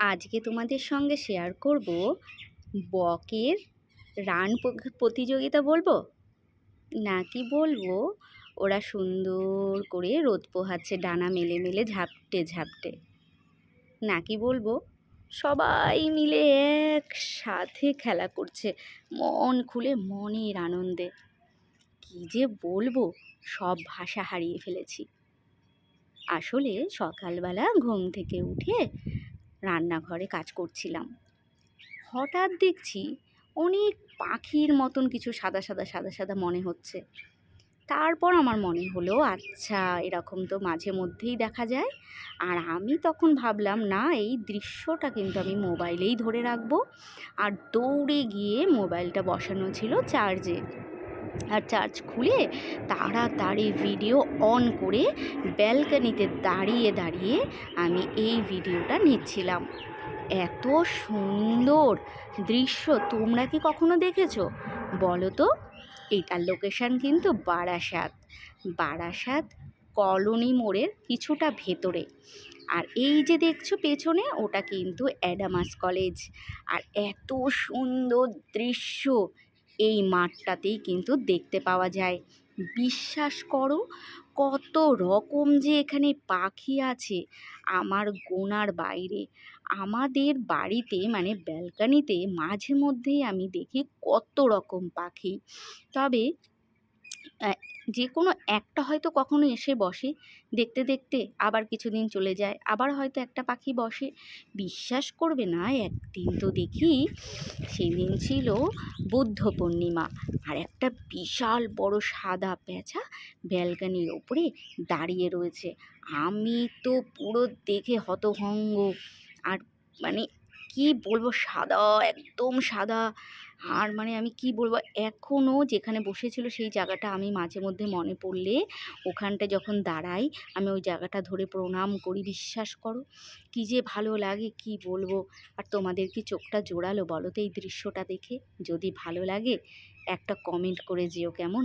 আজকে তোমাদের সঙ্গে শেয়ার করব বকের রান প্রতিযোগিতা বলব? নাকি বলব, ওরা সুন্দর করে রোদ পোহাচ্ছে, ডানা মেলে মেলে ঝাপটে ঝাপটে। নাকি বলব, সবাই মিলে একসাথে খেলা করছে, মন খুলে মনের আনন্দে। কি যে বলব, সব ভাষা হারিয়ে ফেলেছি। আসলে সকালবেলা ঘুম থেকে উঠে রান্নাঘরে কাজ করছিলাম। হঠাৎ দেখছি অনেক পাখির মতন কিছু সাদা সাদা সাদা সাদা মনে হচ্ছে। তারপর আমার মনে হলো আচ্ছা এরকম তো মাঝে মধ্যেই দেখা যায়। আর আমি তখন ভাবলাম, না, এই দৃশ্যটা কিন্তু আমি মোবাইলেই ধরে রাখব। আর দৌড়ে গিয়ে মোবাইলটা বসানো ছিল চার্জে। আর চার্জ খুলে তাড়াতাড়ি ভিডিও অন করে ব্যালকানিতে দাঁড়িয়ে দাঁড়িয়ে আমি এই ভিডিওটা নিচ্ছিলাম। এত সুন্দর দৃশ্য, তোমরা কি কখনো দেখেছ? বলো তো। এটার লোকেশন কিন্তু বারাসাত। বারাসাত কলোনি মোড়ের কিছুটা ভেতরে। আর এই যে দেখছ পেছনে, ওটা কিন্তু অ্যাডামাস কলেজ। আর এত সুন্দর দৃশ্য এই মাঠটাতেই কিন্তু দেখতে পাওয়া যায়। বিশ্বাস করো, কত রকম যে এখানে পাখি আছে আমার গোনার বাইরে। আমাদের বাড়িতে মানে ব্যালকানিতে মাঝে মধ্যেই আমি দেখি কত রকম পাখি। তবে যে কোনো একটা হয়তো কখনো এসে বসে। দেখতে দেখতে আবার কিছুদিন চলে যায়, আবার হয়তো একটা পাখি বসে। বিশ্বাস করবে না, একদিন তো দেখি সেদিন ছিল বুদ্ধ পূর্ণিমা। আর একটা বিশাল বড় সাদা পেঁচা ব্যালকানির ওপরে দাঁড়িয়ে রয়েছে। আমি তো পুরো দেখে হতভঙ্গ আর মানে কি বলব সাদা, একদম সাদা। আর মানে আমি কি বলব এখনও যেখানে বসেছিল সেই জায়গাটা আমি মাঝে মধ্যে মনে পড়লে ওখানটা যখন দাঁড়াই, আমি ওই জায়গাটা ধরে প্রণাম করি, বিশ্বাস করো। কি যে ভালো লাগে, কি বলব। আর তোমাদের কি চোখটা জোড়ালো বলো তো এই দৃশ্যটা দেখে? যদি ভালো লাগে একটা কমেন্ট করে যেও কেমন?